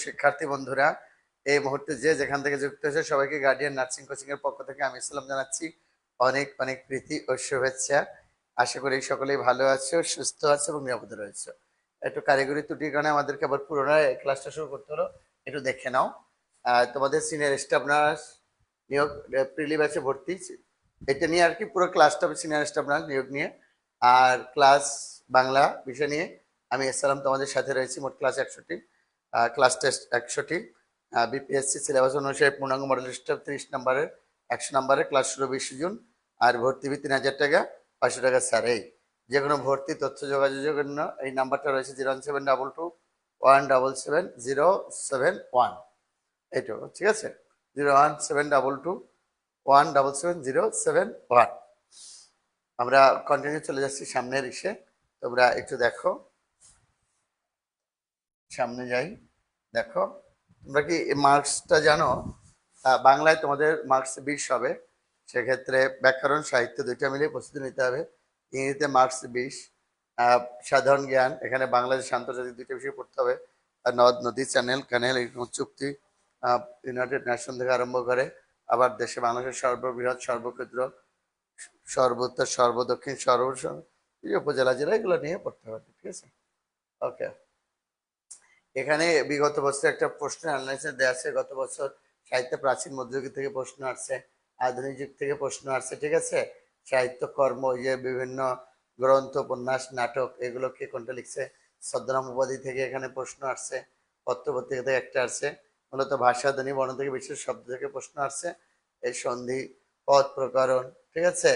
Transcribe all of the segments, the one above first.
শিক্ষার্থী বন্ধুরা, এই মুহূর্তে যে যেখান থেকে যুক্ত হয়েছে সবাইকে গার্ডিয়ান নার্সিং কোচিং এর পক্ষ থেকে আমি ইসলাম জানাচ্ছি। অনেক অনেক প্রীতি ও শুভেচ্ছা। আশা করি সকলেই ভালো আছো, সুস্থ আছো এবং নিরাপদে রয়েছে। একটু কারিগরি ত্রুটির কারণে আমাদেরকে আবার পুনরায় ক্লাসটা শুরু করতে হলো। একটু দেখে নাও। তোমাদের সিনিয়র স্টাফ নার্স নিয়োগ প্রিলি ব্যাচে ভর্তি। এটা নিয়ে আর কি পুরো ক্লাসটা সিনিয়র স্টাফ নার্স নিয়োগ নিয়ে। আর ক্লাস বাংলা বিষয় নিয়ে আমি এসালাম তোমাদের সাথে রয়েছি, মোট ক্লাস একশোটি ক্লাস টেস্ট একশোটি। বিপিএসসি সিলেবাস অনুসারে পূর্ণাঙ্গ মডেল স্টাফ তিরিশ নম্বরের, একশো নম্বরের ক্লাস শুরু বিশে জুন। আর ভর্তি ফি তিন হাজার টাকা, পাঁচশো টাকা স্যার। এই যে কোনো ভর্তি তথ্য যোগাযোগের জন্য এই নাম্বারটা রয়েছে zero one seven double two one double seven zero seven one. এইটুকু, ঠিক আছে? Zero one seven double two one double seven zero seven one. আমরা কন্টিনিউ চলে যাচ্ছি সামনের ইসে। তোমরা একটু দেখো। সামনে যাই। দেখো, তোমরা কি মার্কসটা জানো? বাংলায় তোমাদের মার্কস বিশ হবে। সেক্ষেত্রে ব্যাকরণ, সাহিত্য দুইটা মিলিয়ে প্রস্তুতি নিতে হবে। ইংরেজিতে মার্কস বিশ। সাধারণ জ্ঞান, এখানে বাংলাদেশ আন্তর্জাতিক দুইটা বিষয় পড়তে হবে। নদ, নদী, চ্যানেল ক্যানেল এরকম চুক্তি। ইউনাইটেড নেশন থেকে আরম্ভ করে আবার দেশে বাংলাদেশের সর্ববৃহৎ, সর্বক্ষুদ্র, সর্বোত্তর, সর্বদক্ষিণ সর্ব উপজেলা, জেলা, এগুলো নিয়ে পড়তে হবে, ঠিক আছে? ওকে এখানে বিগত বছর একটা প্রশ্ন দেওয়া আছে, গত বছর সাহিত্য প্রাচীন মধ্যযুগ থেকে প্রশ্ন আসছে, আধুনিক যুগ থেকে প্রশ্ন আসছে, ঠিক আছে? সাহিত্য কর্ম এই যে বিভিন্ন গ্রন্থ, উপন্যাস, নাটক, এগুলো কে কোনটা লিখছে? ছদ্মনাম উপাধি থেকে এখানে প্রশ্ন আসছে, পত্রপত্রিকা থেকে একটা আসছে, মূলত ভাষা, ধ্বনি, বর্ণ থেকে বিশেষ শব্দ থেকে প্রশ্ন আসছে, এই সন্ধি, পদ প্রকরণ, ঠিক আছে?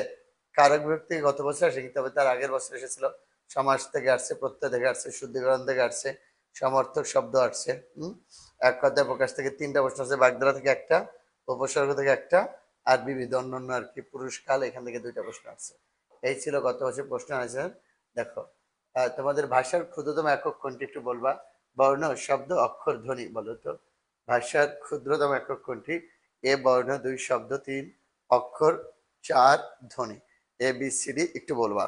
কারক ব্যক্তি গত বছর আসে তবে তার আগের বছর এসেছিল সমাজ থেকে আসছে, প্রত্যয় থেকে আসছে, শুদ্ধিকরণ থেকে আসছে সমর্থক শব্দ আসছে এক কথায় প্রকাশ থেকে তিনটা প্রশ্ন আছে বাগদারা থেকে একটা, উপসর্গ থেকে একটা, আর বিবিধ অন্যান্য আর কি পুরস্কার, এখান থেকে দুইটা প্রশ্ন আসছে। এই ছিল গত বছর প্রশ্ন আছে দেখো তোমাদের ভাষার ক্ষুদ্রতম একক কোনটি একটু বলবা? বর্ণ, শব্দ, অক্ষর, ধ্বনি, বলো তো। ভাষার ক্ষুদ্রতম একক কোনটি? এ, বর্ণ, দুই, শব্দ, তিন, অক্ষর, চার, ধ্বনি। এ, বি, সি, ডি, একটু বলবা।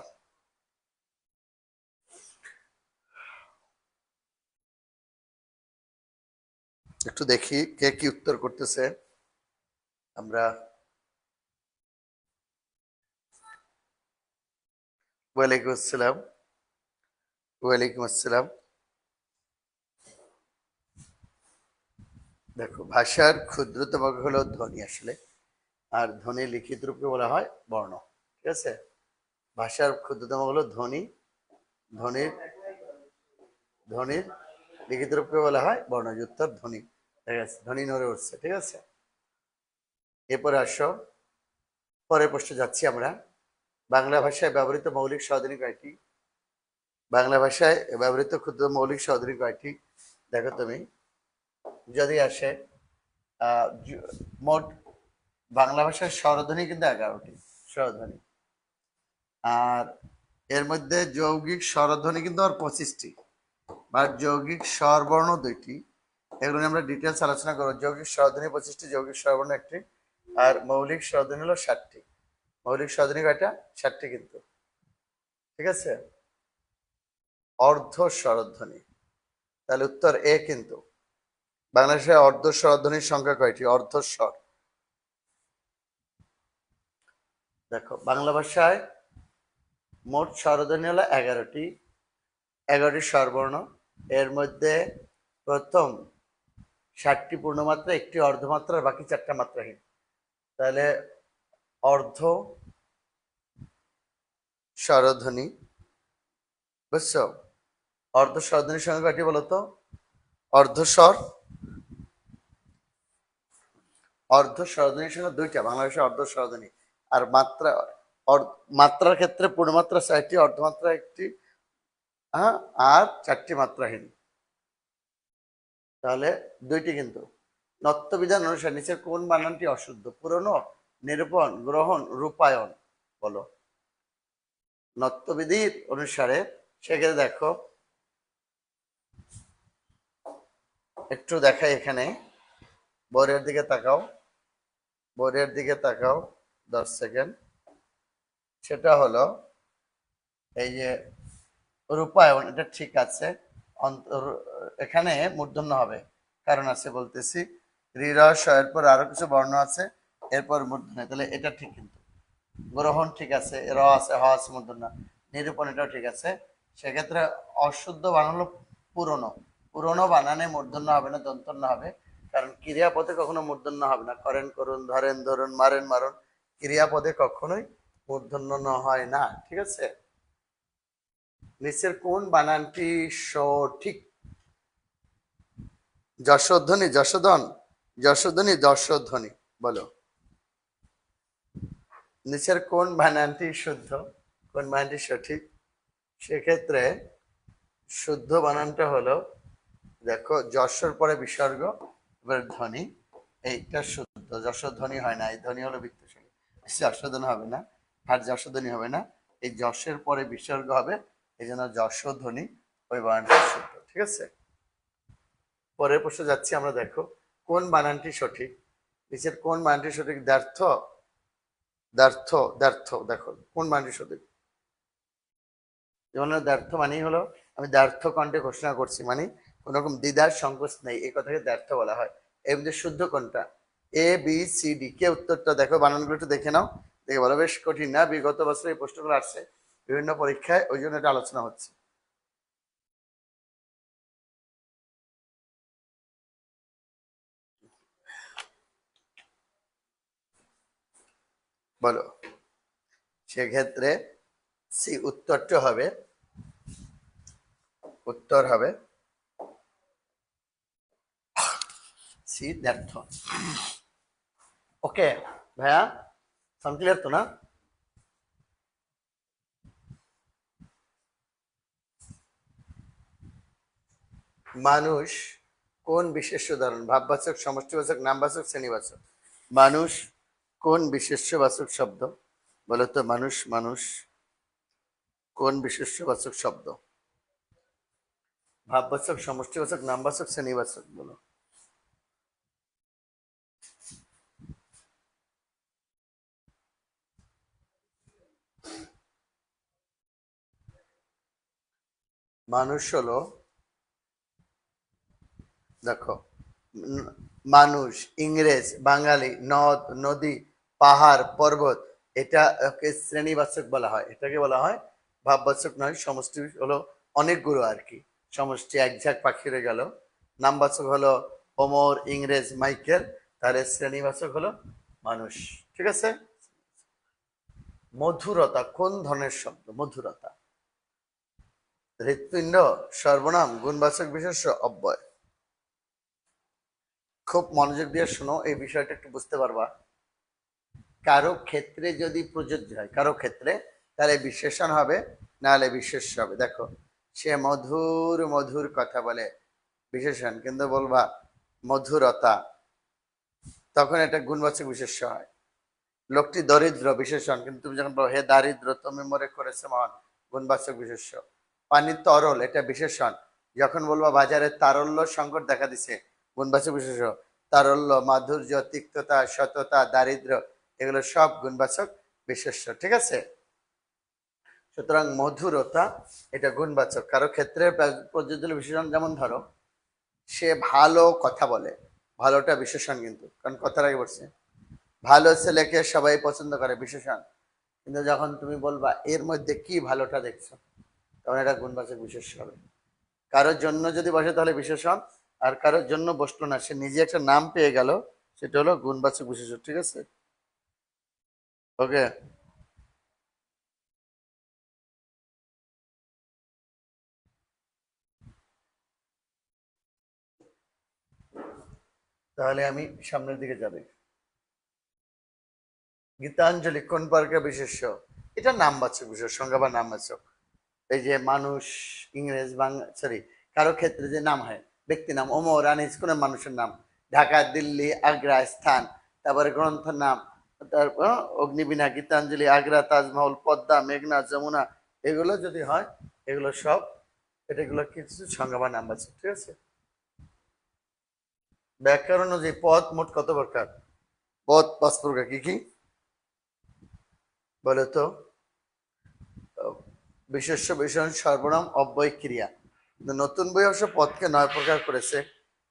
একটু দেখি কে কি উত্তর করতেছে। আমরা ওয়ালাইকুম আসসালাম। ওয়ালাইকুম আসসালাম। দেখো, ভাষার ক্ষুদ্রতম হলো ধ্বনি আসলে, আর ধ্বনি লিখিত রূপে বলা হয় বর্ণ, ঠিক আছে? ভাষার ক্ষুদ্রতম হলো ধ্বনি, ধ্বনির ধ্বনির লিখিত রূপে বলা হয় বর্ণযুক্তর ধ্বনি। ঠিক আছে? ধ্বনি নড়ে উঠছে, ঠিক আছে? এরপরে আসো। পরের প্রশ্ন যাচ্ছি আমরা। বাংলা ভাষায় ব্যবহৃত মৌলিক সহধনী কয়টি? বাংলা ভাষায় ব্যবহৃত ক্ষুদ্র মৌলিক সহধনী কয়টি? দেখো তুমি। যদি আসে মোট বাংলা ভাষার স্বরধ্বনি কিন্তু এগারোটি, স্বরধ্বনি। আর এর মধ্যে যৌগিক স্বরধ্বনি কিন্তু আর পঁচিশটি, বা যৌগিক স্বরবর্ণ দুইটি। এগুলো নিয়ে আমরা ডিটেলস আলোচনা করব। যৌগিক স্বরধ্বনি পঁচিশটি, যৌগিক স্বরবর্ণ একটি, আর মৌলিক স্বরধ্বনি হলো ষাটটি। মৌলিক স্বরধ্বনি কয়টা? ষাটটি কিন্তু। ঠিক আছে? অর্ধ স্বরধ্বনি তাহলে উত্তর এ কিন্তু। বাংলাদেশে অর্ধ স্বরধ্বনির সংখ্যা কয়টি? অর্ধ স্বর দেখো, বাংলা ভাষায় মোট স্বরধ্বনি হলো এগারোটি। এগারোটি স্বরবর্ণ এর মধ্যে প্রথম ষাটটি পূর্ণমাত্রা, একটি অর্ধমাত্রা বাকি চারটা মাত্রাহীন। তাহলে অর্ধ স্বরধ্বনি, বুঝছ? অর্ধ স্বরধ্বনির সঙ্গে কয়টি বলতো? অর্ধস্বর অর্ধ স্বরধ্বনির সঙ্গে দুইটা, বাংলাদেশে অর্ধ স্বরধ্বনি। আর মাত্রা মাত্রার ক্ষেত্রে পূর্ণমাত্রা চারটি অর্ধমাত্রা একটি হ্যাঁ আর চারটি মাত্রাহীন। তাহলে দুইটি কিন্তু। নত্যবিধান অনুসারে নিচের কোন বানানটি অশুদ্ধ? পুরনো, নিরূপণ, গ্রহণ, রূপায়ণ বলো। নত্যবিধির অনুসারে সেক্ষেত্রে দেখো, একটু দেখাই এখানে। বোর্ডের দিকে তাকাও। বোর্ডের দিকে তাকাও দশ সেকেন্ড। সেটা হলো এই যে রূপায়ণ, এটা ঠিক আছে। অন্ত- এখানে মূর্ধন্য হবে। কারণ আছে বলতেছি রিরস এরপর আরও কিছু বর্ণ আছে, এরপর মূর্ধন্য। তাহলে এটা ঠিক কিন্তু। গ্রহণ ঠিক আছে, র আছে, হ আছে, মূর্ধন্য। নিরূপণ এটাও ঠিক আছে। সেক্ষেত্রে অশুদ্ধ বানান পুরনো। পুরনো বানানে মূর্ধন্য হবে না, দন্তন্য হবে। কারণ ক্রিয়াপদে কখনো মূর্ধন্য হবে না। করেন, করুন, ধরেন, ধরুন, মারেন, মারুন, ক্রিয়াপদে কখনোই মূর্ধন্য হয় না। ঠিক আছে? নিচের কোন বানানটি সঠিক? যশোধ্বনি, যশোধন যশোধ্বনি যশোধ্বনি, বলো। নিচের কোন বানানটি শুদ্ধ? কোন বানানটি সঠিক? সেক্ষেত্রে শুদ্ধ বানানটা হলো, দেখো, যশোর পরে বিসর্গ, এবার ধ্বনি, এইটা শুদ্ধ। যশোর ধ্বনি হয় না, এই ধ্বনি হলো বৃত্তশালী। যশোধনী হবে না, আর যশোধ্বনি হবে না, এই যশের পরে বিসর্গ হবে এই জন্য যশোধ্বনি ওই বানানটা শুদ্ধ, ঠিক আছে? পরের প্রশ্ন যাচ্ছি, আমরা দেখো, কোন বানানটি সঠিক? নিচের কোন বানানটি সঠিক? দ্ব্যর্থ দ্ব্যর্থ দ্ব্যর্থ দেখো, কোন বানানটি সঠিক? যেমন দ্ব্যর্থ মানেই হলো, আমি দ্ব্যর্থ কণ্ঠে ঘোষণা করছি মানে কোন রকম দ্বিধার সংকোচ নেই এই কথাকে দ্ব্যর্থ বলা হয়। এর মধ্যে শুদ্ধ কোনটা? এ বি সি ডি কে উত্তরটা দেখো, বানানগুলো একটু দেখে নাও। দেখে বলো, বেশ কঠিন না, বিগত বছর এই প্রশ্নগুলো আসছে। বিভিন্ন পরীক্ষায় ওই জন্য এটা আলোচনা হচ্ছে। বলো। সেক্ষেত্রে সি উত্তরটা হবে, উত্তর হবে সি দ্ব্যর্থ ওকে, ভাইয়া ক্লিয়ার তো না? মানুষ কোন বিশেষ্য উদাহরণ ভাববাচক, সমষ্টিবাচক, নামবাচক, শ্রেণীবাচক? মানুষ কোন বিশেষ্যবাচক শব্দ? বলতো মানুষ মানুষ কোন বিশেষ্যবাচক শব্দ? ভাববাচক, সমষ্টিবাচক, নামবাচক, শ্রেণীবাচক বলো। মানুষ হলো দেখো মানুষ, ইংরেজ, বাঙালি, নদ, নদী, পাহাড়, পর্বত, এটাকে শ্রেণীবাচক বলা হয়। এটাকে বলা হয় ভাববাচক নয়, সমষ্টি হলো অনেকগুলো আর কি। সমষ্টি এক ঝাঁক পাখি রয়ে গেল। নামবাচক হলো ওমর, ইংরেজ, মাইকেল। তাহলে শ্রেণীবাচক হলো মানুষ। ঠিক আছে? মধুরতা, কোন ধরনের শব্দ? মধুরতা। হৃৎপিণ্ড, সর্বনাম, গুণবাচক বিশেষ অব্যয়। খুব মনোযোগ দিয়ে শোনো, এই বিষয়টা একটু বুঝতে পারবা। কারও ক্ষেত্রে যদি প্রযোজ্য হয়, কারও ক্ষেত্রে, তাহলে বিশেষণ হবে নাহলে বিশেষ্য হবে। দেখো, সে মধুর মধুর কথা বলে বিশেষণ, কিন্তু বলবা মধুরতা, তখন এটা গুণবাচক বিশেষ্য হয়। লোকটি দরিদ্র, বিশেষণ, কিন্তু তুমি যখন বলো, হে দারিদ্র, তুমি মরে করেছে মহান গুণবাচক বিশেষ্য। পানি তরল, এটা বিশেষণ। যখন বলবা বাজারে তারল্য সংকট দেখা দিছে গুণবাচক বিশেষ তারল্য, মাধুর্য, তিক্ততা, সততা, দারিদ্র, এগুলো সব গুণবাচক বিশেষ্য, ঠিক আছে? সুতরাং মধুরতা, এটা গুণবাচক। কারও ক্ষেত্রে প্রযোজ্য বিশেষণ যেমন ধরো, সে ভালো কথা বলে, ভালোটা বিশেষণ কিন্তু, কারণ কথার আগে বলছে। ভালো ছেলেকে সবাই পছন্দ করে, বিশেষণ। কিন্তু যখন তুমি বলবা, এর মধ্যে কি ভালোটা দেখছ? তখন এটা গুণবাচক বিশেষ হবে। কারোর জন্য যদি বসে তাহলে বিশেষণ আর কারোর জন্য বসল না, সে নিজে একটা নাম পেয়ে গেল, সেটা হলো গুণবাচক বিশেষণ ঠিক আছে? ওকে। তাহলে আমি সামনের দিকে যাবে। গীতাঞ্জলি, কোন পার্কের বিশেষ্য? এটা নাম নামবাচক বিশেষ সংখ্যা বা নাম নামবাচক এই যে মানুষ, ইংরেজ বাংলা সরি কারও ক্ষেত্রে যে নাম হয় ব্যক্তি নাম ওমর আনিস কোন মানুষের নাম। ঢাকা, দিল্লি, আগ্রা, স্থান। তারপরে গ্রন্থের নাম। তারপর অগ্নিবীণা, গীতাঞ্জলি, আগ্রা, তাজমহল, পদ্মা, মেঘনা, যমুনা। এগুলো যদি হয়, এগুলো সব এটাগুলো কিছু সংজ্ঞা বা নামবাচক ঠিক আছে? ব্যাকরণ যে পদ মোট কত প্রকার? পদ পাঁচ প্রকার, কি কি? বলে তো। বিশেষ্য বিশেষণ সর্বনাম, অব্যয়, ক্রিয়া। কিন্তু নতুন বই অবশ্য পদকে নয় প্রকার করেছে।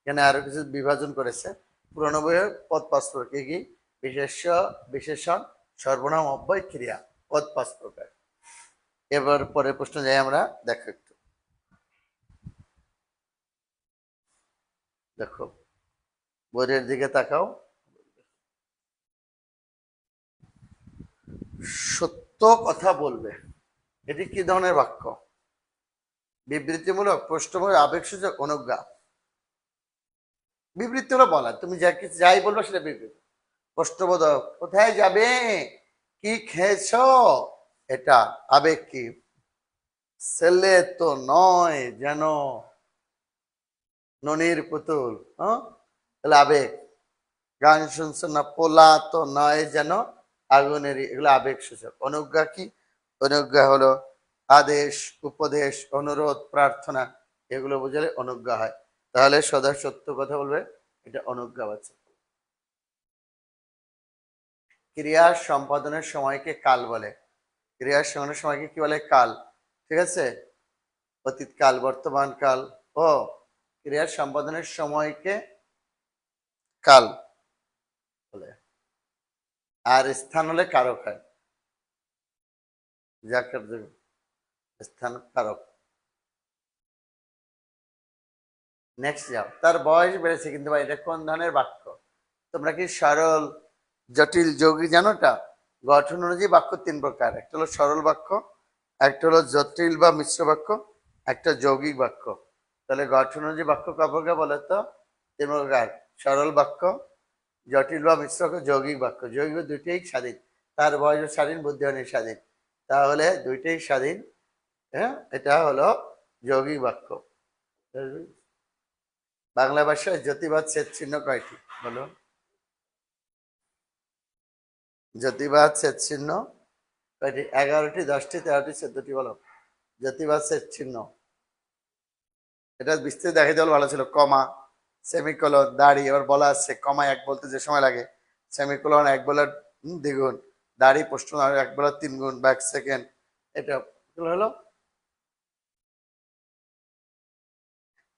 এখানে আরও কিছু বিভাজন করেছে। পুরনো বইয়ে পদ পাঁচ প্রকার কি কি? বিশেষ বিশেষণ, সর্বনাম, অব্যয়, ক্রিয়া। পদ পাঁচ প্রকার এবার পরে প্রশ্ন যাই আমরা, দেখো একটু। দেখো, বইয়ের দিকে তাকাও। সত্য কথা বলবে। এটি কি ধরনের বাক্য? বিবৃতিমূলক প্রশ্নমূলক আবেগসূচক অনুজ্ঞা বিবৃতি হলো বলা, তুমি যা কিছু যাই বলবে সেটা বিবৃতি। প্রশ্নবোধক কোথায় যাবে? কি খেয়েছ? এটা আবেগ কি? ছেলে তো নয় যেন। ননির পুতুল হ্যাঁ? আবেগ। গান শুনছো না? পোলা তো নয় যেন। আগুনের এগুলো আবেগ সূচক অনুজ্ঞা কি? অনুজ্ঞা হলো আদেশ, উপদেশ, অনুরোধ, প্রার্থনা, এগুলো বুঝালে অনুজ্ঞা হয়। তাহলে সদা সত্য কথা বলবে, এটা অনুজ্ঞাবাচক ক্রিয়া সম্পাদনের সময়কে কাল বলে। ক্রিয়া সম্পাদনের সময়কে কি বলে? কাল। ঠিক আছে? অতীত কাল, বর্তমান কাল। ও, ক্রিয়া সম্পাদনের সময়কে কাল বলে। আর স্থান হলে কারক হয়। যাকে স্থান কারক নেক্সট যাও। তার বয়স বেড়েছে কিন্তু ভাই, এটা কোন ধরনের বাক্য? তোমরা কি সরল, জটিল, যৌগিক জানোটা গঠন অনুযায়ী বাক্য তিন প্রকার। একটা হলো সরল বাক্য, একটা হলো জটিল বা মিশ্র বাক্য, একটা যৌগিক বাক্য। তাহলে গঠন অনুযায়ী বাক্য কাপড়কে বলে তো? তিন প্রকার। সরল বাক্য, জটিল বা মিশ্র যৌগিক বাক্য। যৌগিক দুইটাই স্বাধীন। তার বয়স স্বাধীন বুদ্ধিমানের স্বাধীন। তাহলে দুইটাই স্বাধীন। হ্যাঁ এটা হলো যৌগিক বাক্য। বাংলা ভাষায় জ্যোতিবাদ ছেদ চিহ্ন কয়টি? বলো জ্যোতিবাদ ছেদ চিহ্ন কয়টি? এগারোটি, দশটি, তেরোটি, চোদ্দটি, বলো। জ্যোতিবাদ ছেদ চিহ্ন। এটা বিস্তৃত দেখাই দেওয়া ভালো ছিল। কমা, সেমিকোলন, দাড়ি, এবার বলা আছে, কমা এক বলতে যে সময় লাগে। সেমিকোলন এক বলার দ্বিগুণ। দাড়ি প্রশ্ন এক বলার তিন গুণ বা এক সেকেন্ড। এটা হলো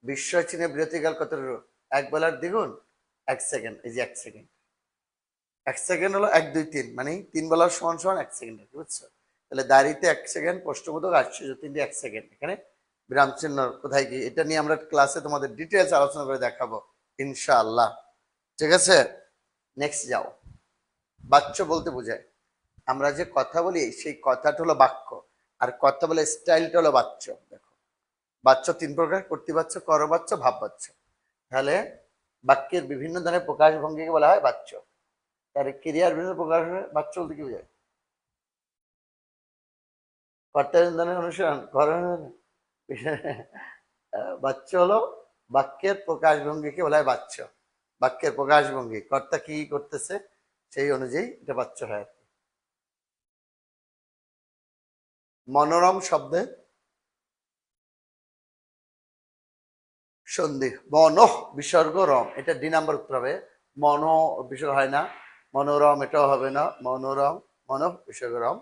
বিস্ময় চিহ্নে বিরতিকাল কত এক বেলার দ্বিগুণ, এক সেকেন্ড, এই যে এক সেকেন্ড। এক সেকেন্ড হলো এক দুই তিন মানে তিন বেলার সমান সমান এক সেকেন্ড আর কি বুঝছ? তাহলে দাড়িতে এক সেকেন্ড প্রশ্নবোধক আশ্চর্য তিনটি এক সেকেন্ড। এখানে বিরাম চিহ্ন কোথায় কি? এটা নিয়ে আমরা ক্লাসে তোমাদের ডিটেলস আলোচনা করে দেখাবো, ইনশাআল্লাহ। ঠিক আছে? নেক্সট যাও। বাচ্চ বলতে বোঝায়। আমরা যে কথা বলি, সেই কথাটা হলো বাক্য, আর কথা বলে স্টাইলটা হলো বাচ্চ দেখো বাচ্চ তিন প্রকার, কর্তৃবাচ্য, করবাচ্য, ভাববাচ্য। তাহলে বাক্যের বিভিন্ন ধরনের প্রকাশ ভঙ্গিকে বলা হয় বাচ্চ তাহলে ক্রিয়ার বিভিন্ন প্রকাশ বাচ্চ বলতে কি বোঝায়? কর্তার অনুসরণ করেন বাচ্চ হলো বাক্যের প্রকাশ ভঙ্গিকে বলা হয় বাচ্চ বাক্যের প্রকাশ ভঙ্গি, কর্তা কি করতেছে সেই অনুযায়ী এটা বাচ্চ হয়। মনোরম শব্দে সন্ধি, মন বিসর্গ রম। এটা ডি নাম্বার উত্তর হবে। মন বিসর্গ হয় না। মনোরম, এটাও হবে না। মনোরম, মন বিসর্গ রম।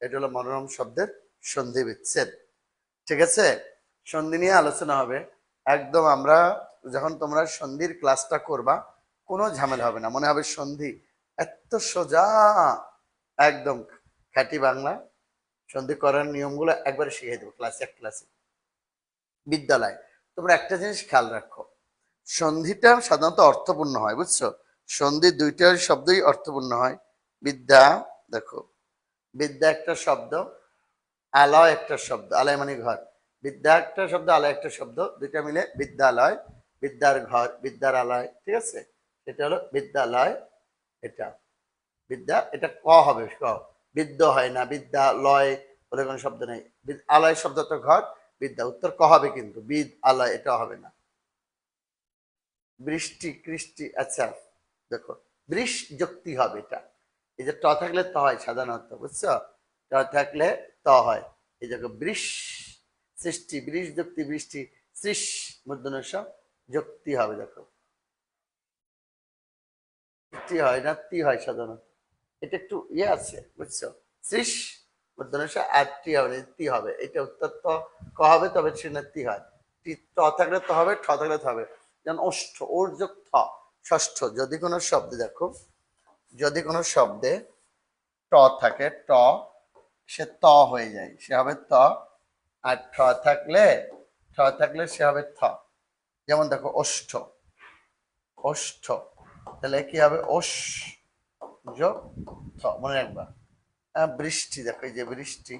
এটা হলো মনোরম শব্দের সন্ধি বিচ্ছেদ। ঠিক আছে? সন্ধি নিয়ে আলোচনা হবে। একদম আমরা যখন তোমরা সন্ধির ক্লাসটা করবা, কোনো ঝামেলা হবে না। মনে হবে সন্ধি এত সোজা। একদম খাঁটি বাংলা। সন্ধি করার নিয়মগুলো একবারে শিখিয়ে দেবো ক্লাসে, এক ক্লাসে। বিদ্যালয়। তোমরা একটা জিনিস খেয়াল রাখো। সন্ধিটা সাধারণত অর্থপূর্ণ হয়, বুঝছ? সন্ধি দুইটা শব্দই অর্থপূর্ণ হয়। বিদ্যা, দেখো, বিদ্যা একটা শব্দ, আলয় একটা শব্দ, আলয় মানে ঘর। বিদ্যা একটা শব্দ, আলয় একটা শব্দ, দুইটা মিলে বিদ্যালয়, বিদ্যার ঘর, বিদ্যার আলয়, ঠিক আছে? এটা হলো বিদ্যালয়, এটা। বিদ্যা, এটা ক হবে, ক। বিদ্য হয় না, বিদ্যালয় বলে কোনো শব্দ নেই। আলয় শব্দ তো ঘর বিদ্যা। উত্তর ক হবে কিন্তু? বিদ আলয় এটা হবে না। বৃষ্টি, কৃষ্টি আচ্ছা দেখো, বৃষ যুক্তি হবে এটা। এই যে ট থাকলে ত হয় সাধারণত, বুঝছ? ট থাকলে ত হয়। এই দেখো, বৃষ সৃষ্টি, বৃষ যুক্তি, বৃষ্টি, সৃষ মূর্ধন্য যুক্তি হবে, দেখো। হয় না, তি হয় সাধারণত। এটা একটু ইয়ে আছে, বুঝছ? সৃষ মূর্ধন্য আর টি হবে তি হবে। এটা উত্তর তো ক হবে, তবে সৃণার্থী হয়। টি ট থাকলে তো হবে, ঠ থাকলে তো হবে। যেমন অষ্ঠ ওর যোগ থ ষষ্ঠ, যদি কোনো শব্দে দেখো, যদি কোনো শব্দে ট থাকে, ট, সে ত হয়ে যায়। সে হবে ত, আর ঠ থাকলে ঠ থাকলে সে হবে থ। যেমন দেখো অষ্ঠ অষ্ঠ তাহলে কি হবে? ওষ যোগ থ মনে রাখবা। বৃষ্টি, দেখো এই যে বৃষ্টি,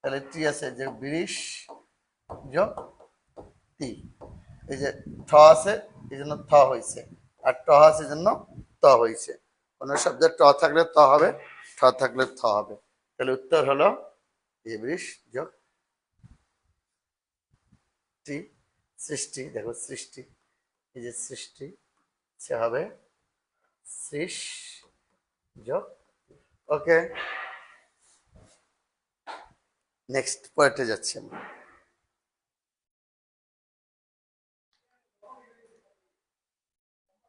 তাহলে টি আছে যে বৃষ যোগ তি এই যে ঠ আছে, এই জন্য থ হয়েছে আর ট আছে জন্য ত হয়েছে কোনো শব্দে ট থাকলে ত হবে, ঠ থাকলে থ হবে। তাহলে উত্তর হলো এই বৃষ যোগ টি, সৃষ্টি, দেখো সৃষ্টি। এই যে সৃষ্টি, সে হবে সৃষ যোগ। ওকে। নেক্সট পয়েন্টে যাচ্ছি আমরা।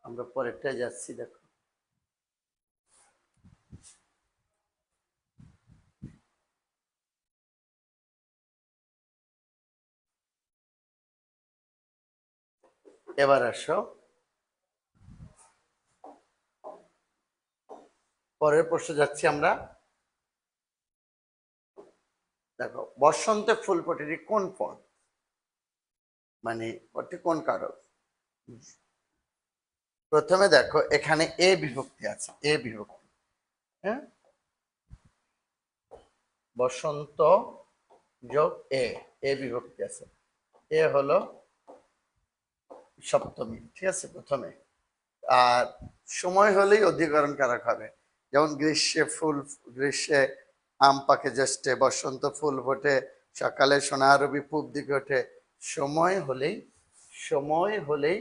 আমরা পরেরটা যাচ্ছি দেখো। এবার আসো। পরের প্রশ্ন যাচ্ছি আমরা। দেখো, বসন্তে ফুল ফোটেটি কোন পদ মানে ওটি কোন কারক? প্রথমে দেখো, এখানে এ বিভক্তি আছে, এ বিভক্তি। হ্যাঁ? বসন্ত যোগ এ এ বিভক্তি আছে। এ হলো সপ্তমী, ঠিক আছে, প্রথমে। আর সময় হলেই অধিকরণ কারক হবে। যেমন গ্রীষ্মে ফুল, গ্রীষ্মে আম পাকে জ্যেষ্ঠে, বসন্ত ফুল ফোটে, সকালে সোনারবি পূব দিকে ওঠে। সময় হলেই সময় হলেই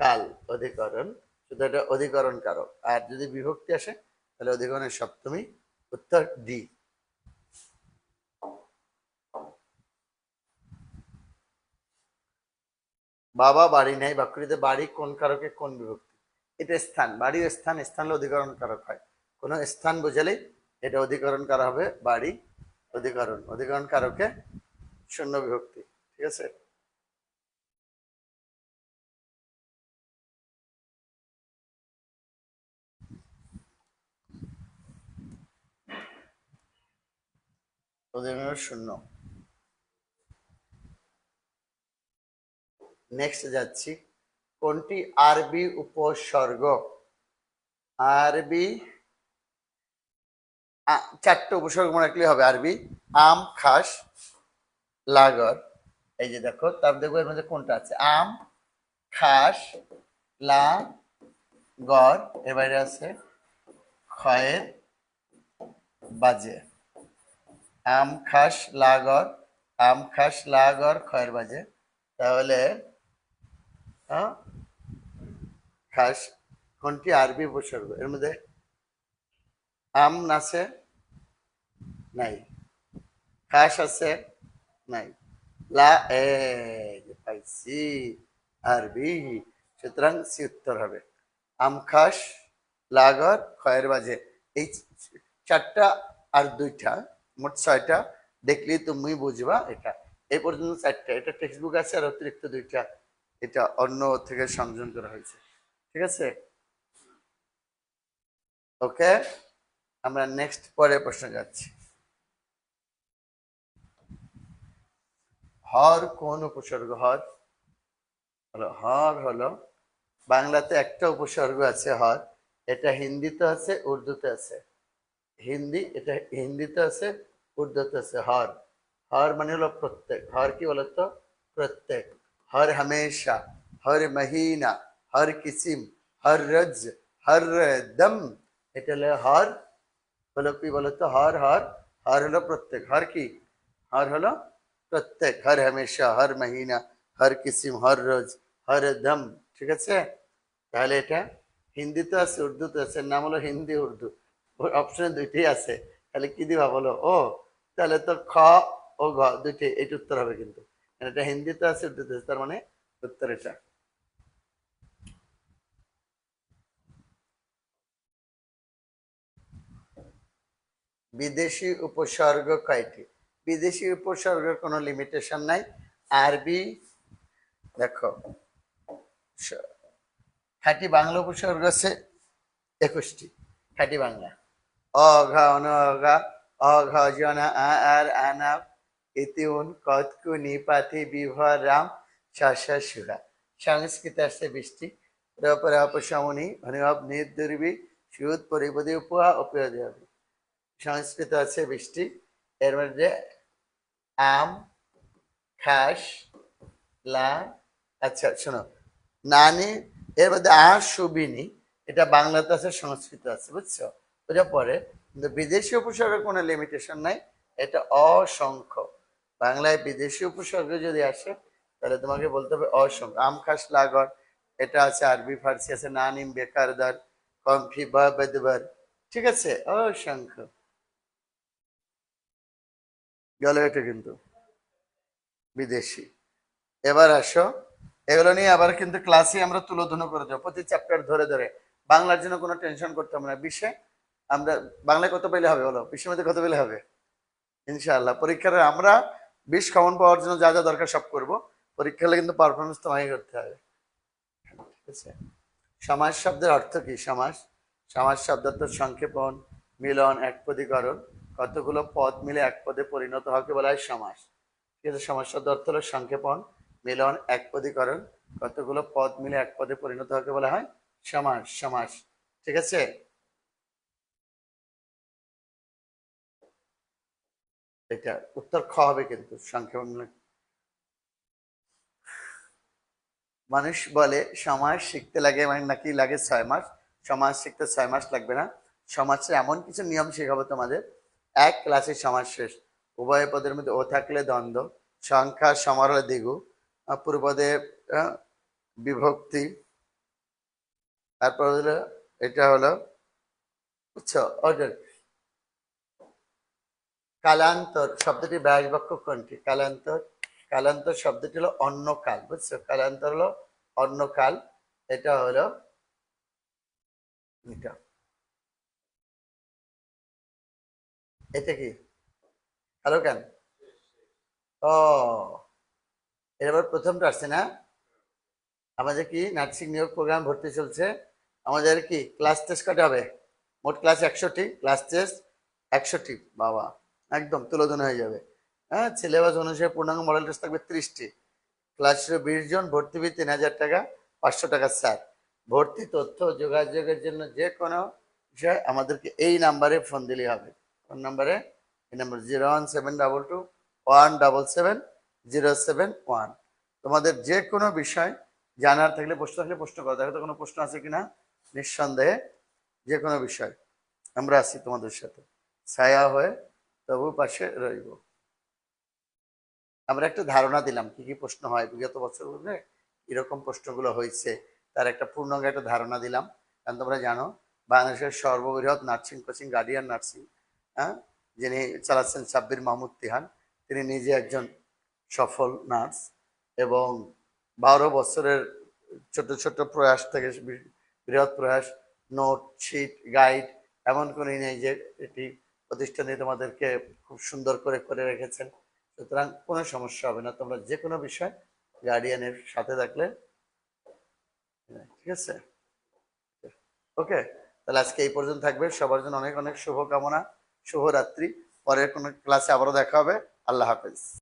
কাল অধিকরণ, শুধু এটা অধিকরণ কারক আর যদি বিভক্তি আসে, তাহলে অধিকরণের সপ্তমী, উত্তর ডি। বাবা বাড়ি নেই বাক্যটিতে বাড়ি কোন কারকে কোন বিভক্তি? এটা স্থান বাড়ির স্থান স্থান অধিকরণ কারক হয়। কোনো স্থান বোঝালেই এটা অধিকরণ করা হবে, বাড়ি অধিকরণ। অধিকরণ কারকে? শূন্য বিভক্তি, ঠিক আছে? শূন্য। নেক্সট যাচ্ছি। কোনটি আরবি উপসর্গ? আরবি চারটে উপসর্গ মনে রাখলে হবে, আরবি, আম, খাস, লাগর, এই যে দেখো, তার দেখব এর মধ্যে কোনটা আছে? আম, খাস লা গর এর বাইরে আছে খয়ের, বাজে। আম, খাস, লাগর, আম, খাস, লাগর, খয়ের, বাজে। তাহলে খাস, কোনটি? আরবি উপসর্গ। এর মধ্যে আম আছে নাই। খাস আছে? নাই। লা, এ পাইছি আরবি সুতরাং সি উত্তর হবে। আম খাস, লাগর, খয়ের বাজে। এই চারটা আর দুইটা, মোট ছয়টা, দেখলেই তুমি বুঝবা এটা। এই পর্যন্ত চারটা। এটা টেক্সট বুক আছে আর অতিরিক্ত দুইটা। এটা অন্য থেকে সংযোজন করা হয়েছে। ঠিক আছে? ওকে আমরা নেক্সট পরের প্রশ্ন যাচ্ছি। হর কোন উপসর্গ? হর? হলো হর হলো, বাংলাতে একটা উপসর্গ আছে হর, এটা হিন্দিতে আছে, উর্দুতে আছে। হিন্দি, এটা হিন্দিতে আছে, উর্দুতে আছে, হর। হর মানে হলো প্রত্যেক। হর কি বলতো? প্রত্যেক। হর হামেশা, হর মহিনা, হর কিসিম, হর রজ হর দম। এটা হলো হর। হলো কি বলতো? হর হর। হর হলো প্রত্যেক। হর কি? হর হলো প্রত্যেক হর হামেশা, হর মহিনা, হর কিসিম, হর রোজ, হর দম ঠিক আছে? তাহলে এটা হিন্দিতে আছে উর্দুতে আছে নাম হলো হিন্দি, উর্দু। অপশনে দুইটাই আছে। তাহলে কি দিবা বলো? ও, তাহলে তো খ ও ঘ দুইটাই এটা উত্তর হবে কিন্তু। এটা হিন্দিতে আছে উর্দুতে আছে, তার মানে উত্তর এটা। বিদেশি উপসর্গ কয়টি? বিদেশি উপসর্গের কোনো লিমিটেশন নাই। আরবি, দেখো খাঁটি বাংলা উপসর্গ আছে, একুশটি, খাঁটি বাংলা। অ অন ঘা, অ, ঘা জন আ, আর আনাপ ইতিউন কতকু নিপাতি বিভর রাম শাসা সুরা সংস্কৃত আছে বৃষ্টি রপরা অপসমনি অনুভব নির্দুর্বি, সুদ পরিপদে উপহা হবে সংস্কৃত আছে বৃষ্টি এর মধ্যে আম খাস লা আচ্ছা শোনো। নানি, এর মধ্যে আর সুবিনি, এটা বাংলাতে আছে, সংস্কৃত আছে, বুঝছ? ওটা পরে। কিন্তু বিদেশি উপসর্গের কোনো লিমিটেশন নাই, এটা অসংখ্য। বাংলায় বিদেশি উপসর্গ যদি আসে, তাহলে তোমাকে বলতে হবে অসংখ্য। আম খাস লাগর, এটা আছে আরবি, ফার্সি আছে, নানিম, বেকারদার, কমফি, বা, বেদবার, ঠিক আছে? অসংখ্য। গেল এটা কিন্তু বিদেশি। এবার আসো। এগুলো নিয়ে আবার কিন্তু ক্লাসে আমরা তুলোধন করে দেবো। প্রতি চ্যাপ্টার ধরে ধরে। বাংলার জন্য কোনো টেনশন করতে হবে না। বিশ্বে আমরা বাংলায় কত পেলে হবে বলো? বিশ্বের মধ্যে কত পেলে হবে? ইনশাআল্লাহ। পরীক্ষার আমরা বিশ কমন পাওয়ার জন্য যা যা দরকার সব করব। পরীক্ষা হলে কিন্তু পারফরমেন্স তোমাকে করতে হবে। ঠিক আছে? সমাজ শব্দের অর্থ কি? সমাজ? সমাজ শব্দ তো সংক্ষেপণ, মিলন, একপদীকরণ। কতগুলো পদ মিলে এক পদে পরিণত হওয়াকে বলা হয় সমাস? ঠিক আছে সমাজ শব্দের অর্থ হলো সংক্ষেপণ, মিলন একপদীকরণ কতগুলো পদ মিলে এক পদে পরিণত হওয়াকে বলা হয়? সমাস সমাস। ঠিক আছে? এটা উত্তর খ হবে কিন্তু, সংক্ষেপণ মানুষ বলে সমাজ শিখতে লাগে মানে নাকি লাগে ছয় মাস? সমাজ শিখতে ছয় মাস লাগবে না। সমাজে এমন কিছু নিয়ম শেখাবো তোমাদের এক ক্লাসে সমাজ শেষ উভয় পদের মধ্যে ও থাকলে দ্বন্দ্ব সংখ্যা সমারোহ আহ, পূর্বপদে বিভক্তি। তারপর হলো এটা হলো কালান্তর শব্দটি ব্যাস বাক্য কোনটি? কালান্তর কালান্তর শব্দটি হলো অন্য কাল বুঝছ? কালান্তর হলো অন্য কাল এটা হলো এটা। এটা কি? হ্যালো কেন ও এবার প্রথমটা আসছে না? আমাদের কি নার্সিং নিয়োগ প্রোগ্রাম ভর্তি চলছে? আমাদের কি ক্লাস টেস্ট কটা হবে? মোট ক্লাস একশোটি, ক্লাস টেস্ট একশোটি, বাবা। একদম তুলোধন হয়ে যাবে। হ্যাঁ সিলেবাস অনুসারে পূর্ণাঙ্গ মডেল টেস্ট থাকবে ত্রিশটি। ক্লাস বিশ জন, ভর্তি ফি তিন হাজার টাকা, পাঁচশো টাকা স্যার। ভর্তি তথ্য, যোগাযোগের জন্য যে কোনো বিষয় আমাদেরকে এই নাম্বারে ফোন দিলেই হবে। ফোন নাম্বারে, এই number zero one seven double two one double seven zero seven one তোমাদের যে কোনো বিষয় জানার থাকলে, প্রশ্ন থাকলে প্রশ্ন করো। দেখো তো কোনো প্রশ্ন আছে কিনা? নিঃসন্দেহে যে কোনো বিষয়। আমরা আছি তোমাদের সাথে। ছায়া হয়ে তবু পাশে রইব। আমরা একটা ধারণা দিলাম, কি কি প্রশ্ন হয়। বিগত বছর বছরগুলো এরকম প্রশ্নগুলো হয়েছে। তার একটা পূর্ণাঙ্গ একটা ধারণা দিলাম। কারণ তোমরা জানো, বাংলাদেশের সর্ববৃহৎ নার্সিং, কোচিং, গার্ডিয়ান নার্সিং হ্যাঁ? যিনি চালাচ্ছেন সাব্বির মাহমুদ তিহান, তিনি নিজে একজন সফল নার্স এবং বারো বছরের ছোট ছোট প্রয়াস থেকে বৃহৎ প্রয়াস, নোট, শিট, গাইড, এমন কোনো নেই যে এটি প্রতিষ্ঠানে তোমাদেরকে খুব সুন্দর করে করে রেখেছেন। সুতরাং কোনো সমস্যা হবে না, তোমরা যে কোনো বিষয় গার্ডিয়ানের সাথে থাকলে। ঠিক আছে? ওকে, তাহলে আজকে এই পর্যন্ত থাকবে। সবার জন্য অনেক অনেক শুভকামনা। শুভরাত্রি। পরের কোনো ক্লাসে আবারও দেখা হবে। আল্লাহ হাফেজ।